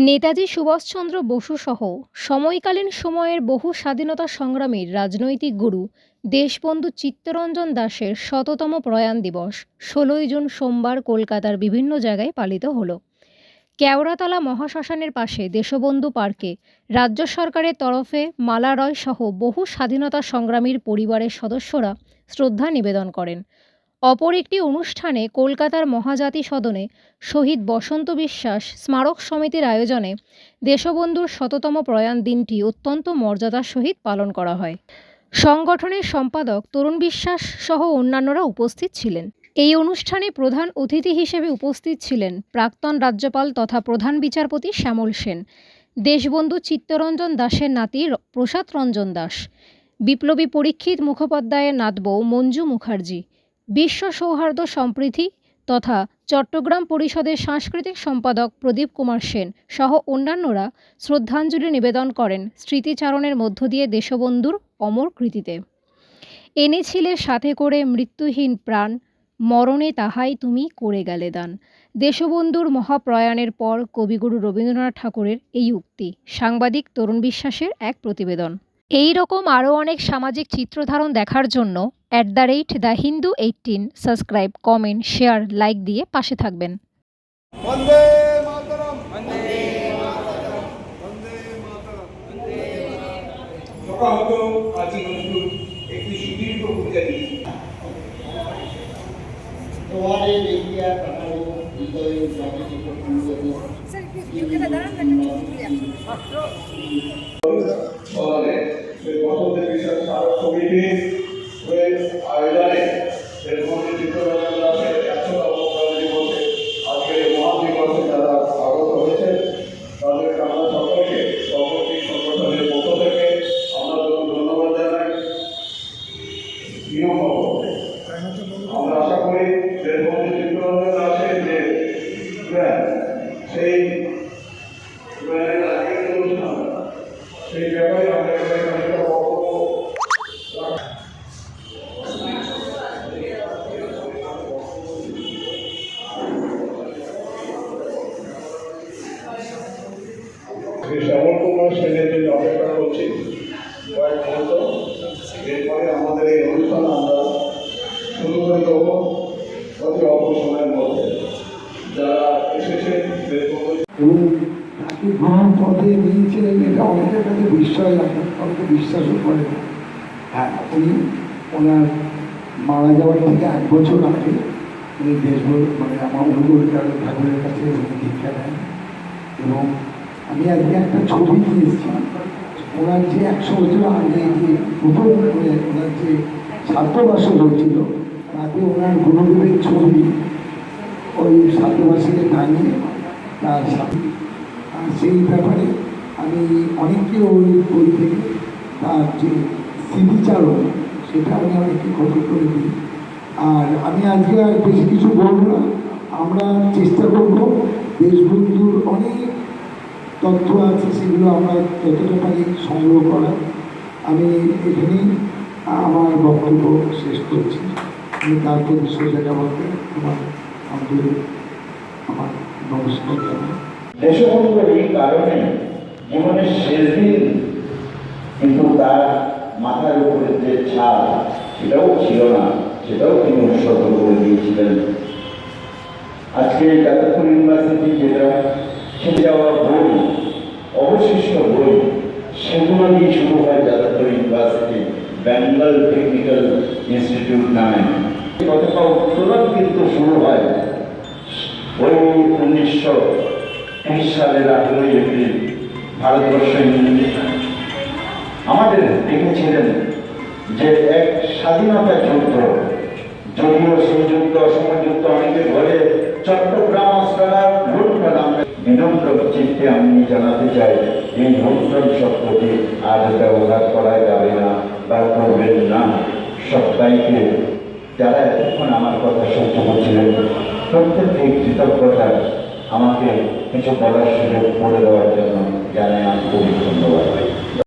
নেতাজি সুভাষচন্দ্র বসু সহ সময়কালীন সময়ের বহু স্বাধীনতা সংগ্রামীর রাজনৈতিক গুরু দেশবন্ধু চিত্তরঞ্জন দাসের শততম প্রয়াণ দিবস ষোলোই জুন সোমবার কলকাতার বিভিন্ন জায়গায় পালিত হলো। কেওড়াতলা মহাশ্মশানের পাশে দেশবন্ধু পার্কে রাজ্য সরকারের তরফে মালা রয় সহ বহু স্বাধীনতা সংগ্রামীর পরিবারের সদস্যরা শ্রদ্ধা নিবেদন করেন। অপর একটি অনুষ্ঠানে কলকাতার মহাজাতি সদনে শহীদ বসন্ত বিশ্বাস স্মারক সমিতির আয়োজনে দেশবন্ধুর শততম প্রয়াণ দিনটি অত্যন্ত মর্যাদার সহিত পালন করা হয়। সংগঠনের সম্পাদক তরুণ বিশ্বাস সহ অন্যান্যরা উপস্থিত ছিলেন। এই অনুষ্ঠানে প্রধান অতিথি হিসেবে উপস্থিত ছিলেন প্রাক্তন রাজ্যপাল তথা প্রধান বিচারপতি শ্যামল সেন, দেশবন্ধু চিত্তরঞ্জন দাসের নাতি প্রসাদ রঞ্জন দাস, বিপ্লবী পরীক্ষিত মুখোপাধ্যায়ের নাতবউ মঞ্জু মুখার্জি বিশ্ব সৌহার্দ্য সম্প্রীতি তথা চট্টগ্রাম পরিষদের সাংস্কৃতিক সম্পাদক প্রদীপ কুমার সেন সহ অন্যান্যরা শ্রদ্ধাঞ্জলি নিবেদন করেন স্মৃতিচারণের মধ্য দিয়ে দেশবন্ধুর অমর কৃতিতে। এনেছিলে সাথে করে মৃত্যুহীন প্রাণ, মরণে তাহাই তুমি করে গেলে দান। দেশবন্ধুর মহাপ্রয়াণের পর কবিগুরু রবীন্দ্রনাথ ঠাকুরের এই উক্তি। সাংবাদিক তরুণ বিশ্বাসের এক প্রতিবেদন। এই রকম আরও অনেক সামাজিক চিত্রধারণ দেখার জন্য at the rate the Hindu eighteen subscribe comment share like দিয়ে পাশে থাকবেন। তোমাদের আয়োজনে দেশবন্ধু চিত্তরঞ্জন দাসের একশোতম প্রয়াণ দিবসে আজকের এই মহান দিবসে যারা আগত হয়েছেন তাদেরকে আমরা সকলকে সভাপতি সংগঠনের পক্ষ থেকে আমরা যখন ধন্যবাদ জানাই নিয়মভাবে আমরা আশা করি দেশবন্ধু চিত্তরঞ্জন দাসের যে জ্ঞান, সেই জ্ঞানের আগের যে অনুষ্ঠান সেই ব্যাপারে আমরা এখানে খানিকটা বক্তব্য রাখ- শ্রী শ্যামল কুমার সেনের জন্য অপেক্ষা করছি কয়েক মুহূর্ত এরপরে আমাদের এই যারা নিয়েছিলেন কাছে বিস্ময় লাগে অনেকে বিশ্বাসও করে হ্যাঁ উনি ওনার মারা যাওয়ার থেকে এক বছর আগে উনি দেশভর মানে আমার অনুকূল ঠাকুরের কাছে উনি দীক্ষা নেন এবং আমি আজকে একটা ছবি নিয়ে এসেছি ওনার যে একশো বছর আগে যে প্রথম মানে ওনার যে ছাত্রবাসন হয়েছিল, তাতে ওনার গুরুদেবের ছবি ওই ছাত্রবাসীকে টাঙিয়ে তার সাথে। সেই ব্যাপারে আমি অনেককে ওই বই থেকে তার যে স্মৃতিচারণ সেটা আমি অনেককে ক্ষতি করে দিই। আর আমি আজকে আর বেশি কিছু বলব না, আমরা চেষ্টা করব দেশবন্ধুর অনেক তথ্য আছে, সেগুলো আমরা যতটা পারি সংগ্রহ করা আমি এখানেই আমার বক্তব্য শেষ করছি। আমি তারপরে সোজা যাওয়াতে আমার আমাদের আমার নমস্কার দেশবন্ধুর, এই কারণে জীবনের শেষ দিন, কিন্তু তার মাথার উপরে যে ছাদ সেটাও ছিল না, সেটাও তিনি উৎসর্গ করে দিয়েছিলেন। আজকে যাদবপুর ইউনিভার্সিটি যেটা ছেড়ে যাওয়া বই, অবশিষ্ট বই, সেগুলো নিয়ে শুরু হয় Jadavpur university Bengal technical institute নামে। গতকাল উত্তোলন কিন্তু শুরু হয় ওই উনিশশো তেইশ সালের আঠেরোই এপ্রিল ভারতবর্ষ আমাদের দেখেছিলেন যে এক স্বাধীনতা যুদ্ধ, যদিও সেই যুদ্ধ অসম যুদ্ধ ঘরে চট্টগ্রাম অস্ট্রেলিয়া লুটপাট আমরা বিনম্র চিত্তে আমি জানাতে চাই, এই লুটপাট শব্দটি আজ ব্যবহার করা যাবে না বা করবেন না। সবাইকে যারা এতক্ষণ আমার কথা সহ্য করছিলেন, প্রত্যেককে কৃতজ্ঞতা। আমাকে কিছু বলার সুযোগ করে দেওয়ার জন্য জানাই আমি খুবই ধন্যবাদ।